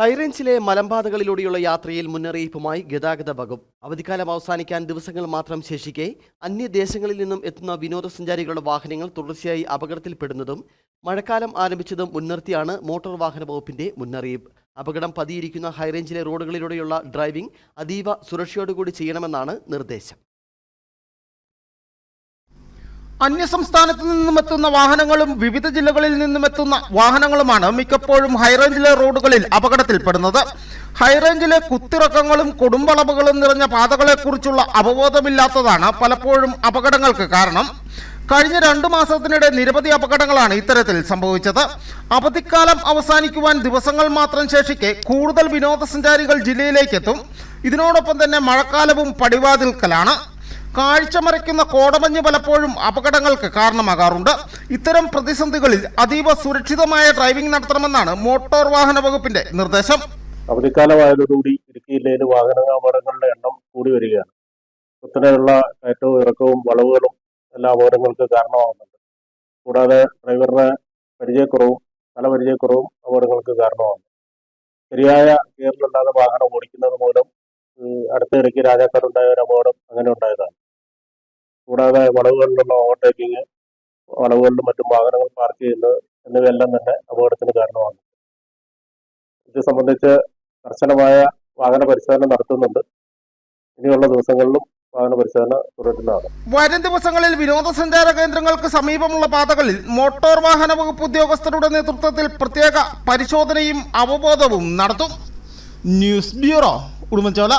ഹൈറേഞ്ചിലെ മലമ്പാതകളിലൂടെയുള്ള യാത്രയിൽ മുന്നറിയിപ്പുമായി ഗതാഗത വകുപ്പ്. അവധിക്കാലം അവസാനിക്കാൻ ദിവസങ്ങൾ മാത്രം ശേഷിക്കെ അന്യദേശങ്ങളിൽ നിന്നും എത്തുന്ന വിനോദസഞ്ചാരികളുടെ വാഹനങ്ങൾ തുടർച്ചയായി അപകടത്തിൽപ്പെടുന്നതും മഴക്കാലം ആരംഭിച്ചതും മുൻനിർത്തിയാണ് മോട്ടോർ വാഹന വകുപ്പിന്റെ മുന്നറിയിപ്പ്. അപകടം പതിയിരിക്കുന്ന ഹൈറേഞ്ചിലെ റോഡുകളിലൂടെയുള്ള ഡ്രൈവിംഗ് അതീവ സുരക്ഷയോടുകൂടി ചെയ്യണമെന്നാണ് നിർദ്ദേശം. അന്യസംസ്ഥാനത്ത് നിന്നും എത്തുന്ന വാഹനങ്ങളും വിവിധ ജില്ലകളിൽ നിന്നും എത്തുന്ന വാഹനങ്ങളുമാണ് മിക്കപ്പോഴും ഹൈറേഞ്ചിലെ റോഡുകളിൽ അപകടത്തിൽപ്പെടുന്നത്. ഹൈറേഞ്ചിലെ കുത്തിറക്കങ്ങളും കൊടുമ്പളവുകളും നിറഞ്ഞ പാതകളെക്കുറിച്ചുള്ള അവബോധമില്ലാത്തതാണ് പലപ്പോഴും അപകടങ്ങൾക്ക് കാരണം. കഴിഞ്ഞ രണ്ടു മാസത്തിനിടെ നിരവധി അപകടങ്ങളാണ് ഇത്തരത്തിൽ സംഭവിച്ചത്. അവധിക്കാലം അവസാനിക്കുവാൻ ദിവസങ്ങൾ മാത്രം ശേഷിക്കെ കൂടുതൽ വിനോദസഞ്ചാരികൾ ജില്ലയിലേക്ക് എത്തും ഇതിനോടൊപ്പം തന്നെ മഴക്കാലവും പടിവാതിൽക്കലാണ്. കാഴ്ച മറയ്ക്കുന്ന കോടമഞ്ഞ് പലപ്പോഴും അപകടങ്ങൾക്ക് കാരണമാകാറുണ്ട്. ഇത്തരം പ്രതിസന്ധികളിൽ അതീവ സുരക്ഷിതമായ ഡ്രൈവിംഗ് നടത്തണമെന്നാണ് മോട്ടോർ വാഹന വകുപ്പിന്റെ നിർദ്ദേശം. അവധിക്കാലമായതോടുകൂടി ഇടുക്കി ജില്ലയിൽ വാഹന അപകടങ്ങളുടെ എണ്ണം കൂടി വരികയാണ്. കുത്തനെയുള്ള കയറ്റവും ഇറക്കവും വളവുകളും എല്ലാ അപകടങ്ങൾക്ക് കാരണമാകുന്നുണ്ട്. കൂടാതെ ഡ്രൈവറുടെ പരിചയക്കുറവും സ്ഥലപരിചയക്കുറവും അപകടങ്ങൾക്ക് കാരണമാകുന്നു. ശരിയായ ഗിയറിലല്ലാതെ വാഹനം ഓടിക്കുന്നത് മൂലം അടുത്ത അടുത്തിടയ്ക്ക് രാജാക്കാരുണ്ടായ ഒരു അപകടം അങ്ങനെ ഉണ്ടായതാണ്. കൂടാതെ വളവുകളിലുള്ള ഓവർടേക്കിങ് വളവുകളിലും മറ്റും വാഹനങ്ങൾ പാർക്ക് ചെയ്യുന്നത് എന്നിവയെല്ലാം തന്നെ അപകടത്തിന് കാരണമാണ്. ഇത് സംബന്ധിച്ച് കർശനമായ വാഹന പരിശോധന നടത്തുന്നുണ്ട്. ഇനിയുള്ള ദിവസങ്ങളിലും വാഹന പരിശോധന തുടരുന്നതാണ്. വരും ദിവസങ്ങളിൽ വിനോദസഞ്ചാര കേന്ദ്രങ്ങൾക്ക് സമീപമുള്ള പാതകളിൽ മോട്ടോർ വാഹന വകുപ്പ് ഉദ്യോഗസ്ഥരുടെ നേതൃത്വത്തിൽ പ്രത്യേക പരിശോധനയും അവബോധവും നടത്തും. News bureau Udumbanchola.